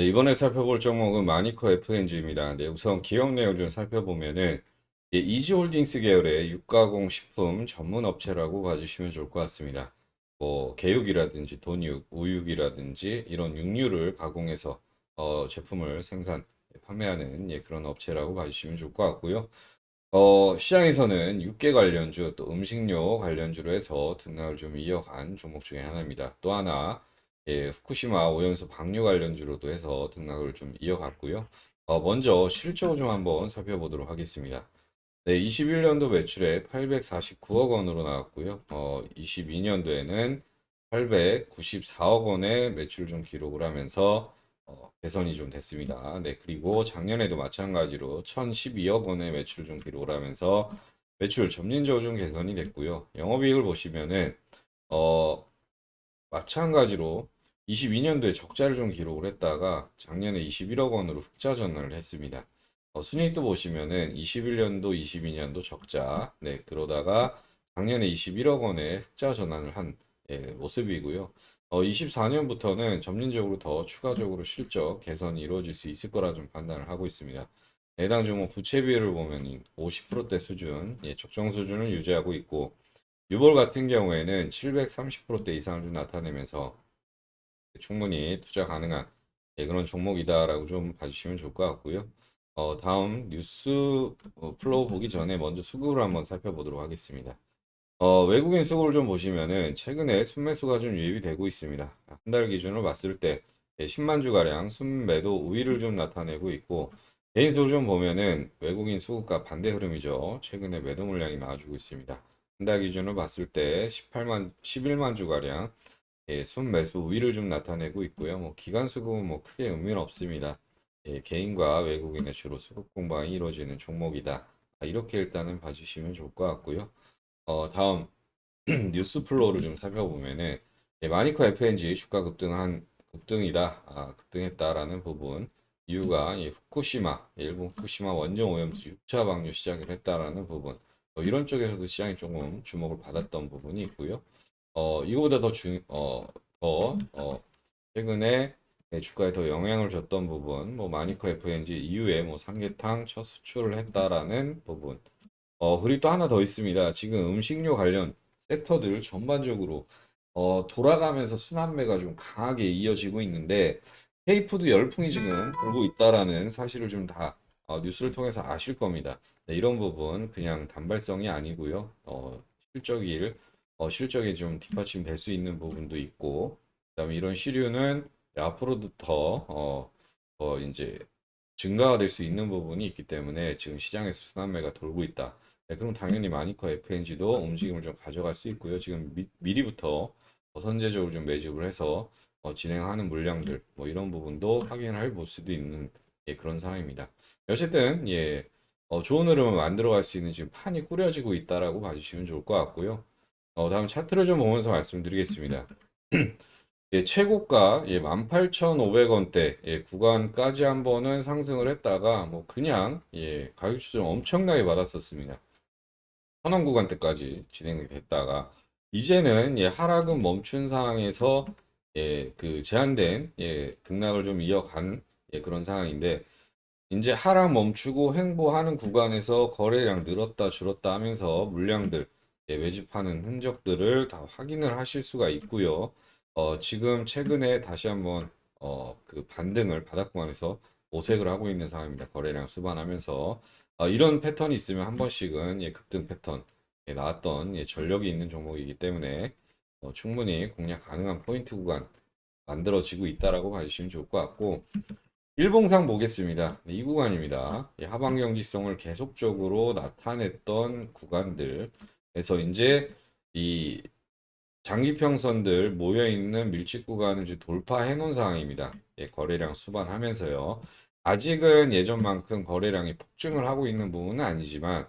네, 이번에 살펴볼 종목은 마니커 FNG입니다. 네, 우선 기업 내용 좀 살펴보면은 예, 이지홀딩스 계열의 육가공 식품 전문 업체라고 봐주시면 좋을 것 같습니다. 뭐 개육이라든지 돈육, 우육이라든지 이런 육류를 가공해서 어, 제품을 생산, 판매하는 예, 그런 업체라고 봐주시면 좋을 것 같고요. 어, 시장에서는 육계 관련주 또 음식료 관련주로 해서 등락을 좀 이어간 종목 중에 하나입니다. 또 하나 예, 후쿠시마 오염수 방류 관련주로도 해서 등락을 좀 이어갔고요. 어, 먼저 실적 좀 한번 살펴보도록 하겠습니다. 네, 21년도 매출액 849억 원으로 나왔고요. 어, 22년도에는 894억 원의 매출 좀 기록을 하면서 어, 개선이 좀 됐습니다. 네, 그리고 작년에도 마찬가지로 1012억 원의 매출 좀 기록을 하면서 매출 점진적으로 좀 개선이 됐고요. 영업이익을 보시면은 어, 마찬가지로 22년도에 적자를 좀 기록을 했다가 작년에 21억 원으로 흑자 전환을 했습니다. 어, 순이익도 보시면은 21년도, 22년도 적자, 네, 그러다가 작년에 21억 원의 흑자 전환을 한 예, 모습이고요. 어, 24년부터는 점진적으로 더 추가적으로 실적 개선이 이루어질 수 있을 거라 좀 판단을 하고 있습니다. 해당 종목 부채 비율을 보면 50%대 수준, 예, 적정 수준을 유지하고 있고, 유볼 같은 경우에는 730%대 이상을 좀 나타내면서 충분히 투자 가능한 예, 그런 종목이다라고 좀 봐주시면 좋을 것 같고요. 어, 다음 뉴스 어, 플로우 보기 전에 먼저 수급을 한번 살펴보도록 하겠습니다. 어, 외국인 수급을 좀 보시면은 최근에 순매수가 좀 유입이 되고 있습니다. 한 달 기준으로 봤을 때 예, 10만 주가량 순매도 우위를 좀 나타내고 있고 개인 수를 좀 보면은 외국인 수급과 반대 흐름이죠. 최근에 매도 물량이 나와주고 있습니다. 한 달 기준으로 봤을 때 18만, 11만 주가량 예, 순매수 우위를 좀 나타내고 있고요. 뭐 기관 수급은 뭐 크게 의미는 없습니다. 예, 개인과 외국인의 주로 수급 공방이 이루어지는 종목이다. 아, 이렇게 일단은 봐주시면 좋을 것 같고요. 어, 다음 뉴스 플로우를 좀 살펴보면은 예, 마니커 FNG 주가 급등한 급등이다, 아, 급등했다라는 부분 이유가 예, 후쿠시마 예, 일본 후쿠시마 원전 오염수 6차 방류 시작을 했다라는 부분 어, 이런 쪽에서도 시장이 조금 주목을 받았던 부분이 있고요. 어, 이거보다 더 중, 어, 더, 어, 최근에 네, 주가에 더 영향을 줬던 부분, 뭐 마니커 FNG 이후에 뭐 삼계탕 첫 수출을 했다라는 부분. 어, 그리고 또 하나 더 있습니다. 지금 음식료 관련 섹터들 전반적으로 어, 돌아가면서 순환매가 좀 강하게 이어지고 있는데 K푸드 열풍이 지금 불고 있다라는 사실을 좀다 뉴스를 통해서 아실 겁니다. 네, 이런 부분 그냥 단발성이 아니고요. 어, 실적일 어, 실적이 좀 뒷받침 될 수 있는 부분도 있고, 그다음에 이런 시류는 앞으로도 더, 어, 더 이제 증가가 될 수 있는 부분이 있기 때문에 지금 시장에서 순환매가 돌고 있다. 네, 그럼 당연히 마니커 FNG도 움직임을 좀 가져갈 수 있고요. 지금 미, 미리부터 어, 선제적으로 좀 매집을 해서 어, 진행하는 물량들, 뭐 이런 부분도 확인을 볼 수도 있는 예, 그런 상황입니다. 어쨌든 예, 어, 좋은 흐름을 만들어갈 수 있는 지금 판이 꾸려지고 있다라고 봐주시면 좋을 것 같고요. 어, 다음 차트를 좀 보면서 말씀드리겠습니다. 예, 최고가 예, 18,500원대 예, 구간까지 한번은 상승을 했다가 뭐 그냥 예, 가격 추정 엄청나게 받았었습니다. 천원 구간대까지 진행이 됐다가 이제는 예, 하락은 멈춘 상황에서 예, 그 제한된 예, 등락을 좀 이어간 예, 그런 상황인데 이제 하락 멈추고 횡보하는 구간에서 거래량 늘었다 줄었다 하면서 물량들 예, 매집하는 흔적들을 다 확인을 하실 수가 있고요. 어, 지금 최근에 다시 한번 어, 그 반등을 바닥구간에서 오색을 하고 있는 상황입니다. 거래량 수반하면서 어, 이런 패턴이 있으면 한 번씩은 예, 급등 패턴 예, 나왔던 예, 전력이 있는 종목이기 때문에 어, 충분히 공략 가능한 포인트 구간 만들어지고 있다라고 봐주시면 좋을 것 같고 일봉상 보겠습니다. 네, 이 구간입니다. 예, 하방 경직성을 계속적으로 나타냈던 구간들 에서 이제 이 장기평선들 모여 있는 밀집 구간을 이제 돌파해 놓은 상황입니다. 예, 거래량 수반하면서요. 아직은 예전만큼 거래량이 폭증을 하고 있는 부분은 아니지만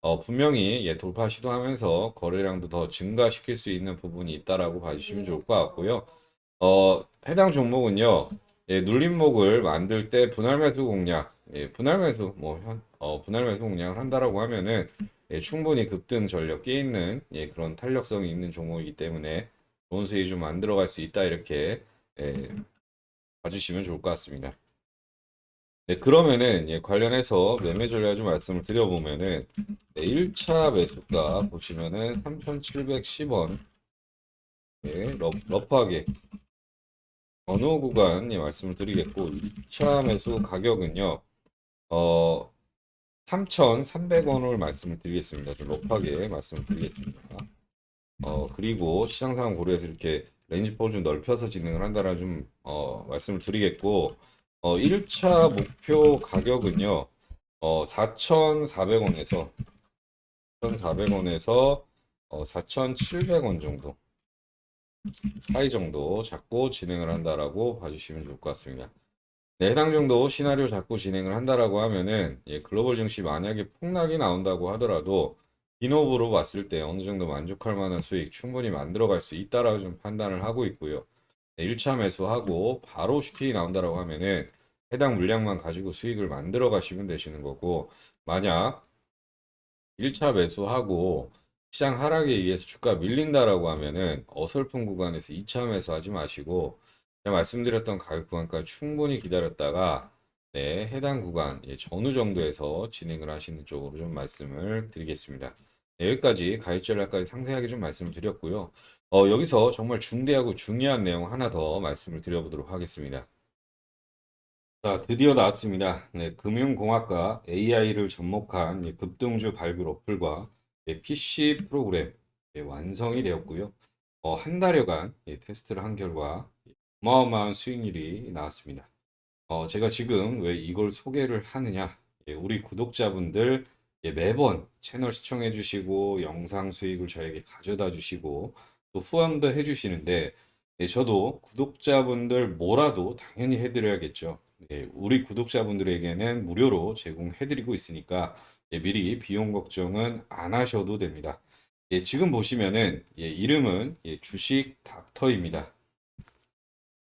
어, 분명히 예, 돌파 시도하면서 거래량도 더 증가시킬 수 있는 부분이 있다라고 봐주시면 좋을 것 같고요. 어, 해당 종목은요. 예, 눌림목을 만들 때 분할 매수 공략, 예, 분할 매수 뭐 현, 어, 분할 매수 공략을 한다라고 하면은 예, 충분히 급등 전력 깨 있는 예, 그런 탄력성이 있는 종목이기 때문에 좋은 수익 좀 만들어갈 수 있다 이렇게 예, 봐주시면 좋을 것 같습니다. 네, 그러면은 예, 관련해서 매매 전략 좀 말씀을 드려보면은 네, 1차 매수가 보시면은 3,710원 예, 러, 러프하게 어느 구간 예, 말씀을 드리겠고 2차 매수 가격은요 어 3,300원을 말씀을 드리겠습니다. 좀 러프하게 말씀을 드리겠습니다. 어 그리고 시장 상황 고려해서 이렇게 레인지 폭을 좀 넓혀서 진행을 한다는 좀 어, 말씀을 드리겠고 어 1차 목표 가격은요 어 4,400원에서 4,400원에서 어, 4,700원 정도 사이 정도 잡고 진행을 한다라고 봐주시면 좋을 것 같습니다. 네, 해당 정도 시나리오 잡고 진행을 한다라고 하면은 예, 글로벌 증시 만약에 폭락이 나온다고 하더라도 기업으로 봤을 때 어느 정도 만족할 만한 수익 충분히 만들어갈 수 있다라고 좀 판단을 하고 있고요. 네, 1차 매수하고 바로 슈팅이 나온다라고 하면은 해당 물량만 가지고 수익을 만들어 가시면 되시는 거고 만약 1차 매수하고 시장 하락에 의해서 주가 밀린다라고 하면은 어설픈 구간에서 2차 매수하지 마시고 말씀드렸던 가격 구간까지 충분히 기다렸다가 네, 해당 구간 예, 전후 정도에서 진행을 하시는 쪽으로 좀 말씀을 드리겠습니다. 네, 여기까지 가입 전략까지 상세하게 좀 말씀을 드렸고요. 어, 여기서 정말 중대하고 중요한 내용 하나 더 말씀을 드려보도록 하겠습니다. 자, 드디어 나왔습니다. 네, 금융공학과 AI를 접목한 예, 급등주 발굴 어플과 예, PC 프로그램 예, 완성이 되었고요. 어, 한 달여간 예, 테스트를 한 결과 예, 어마어마한 수익률이 나왔습니다. 어, 제가 지금 왜 이걸 소개를 하느냐? 예, 우리 구독자분들 예, 매번 채널 시청해 주시고 영상 수익을 저에게 가져다 주시고 또 후원도 해 주시는데 예, 저도 구독자분들 뭐라도 당연히 해드려야겠죠. 예, 우리 구독자분들에게는 무료로 제공해드리고 있으니까 예, 미리 비용 걱정은 안 하셔도 됩니다. 예, 지금 보시면은 예, 이름은 예, 주식 닥터입니다.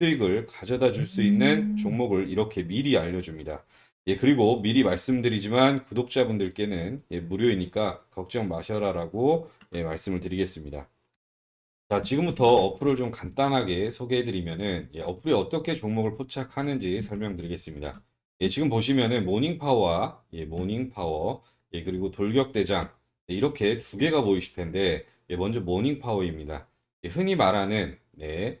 수익을 가져다 줄 수 있는 음. 종목을 이렇게 미리 알려줍니다. 예, 그리고 미리 말씀드리지만 구독자분들께는 예, 무료이니까 걱정 마셔라라고 예, 말씀을 드리겠습니다. 자, 지금부터 어플을 좀 간단하게 소개해드리면은 예, 어플이 어떻게 종목을 포착하는지 설명드리겠습니다. 예, 지금 보시면은 모닝파워와 예, 모닝파워 예, 그리고 돌격대장 예, 이렇게 두 개가 보이실 텐데 예, 먼저 모닝파워입니다. 예, 흔히 말하는 네,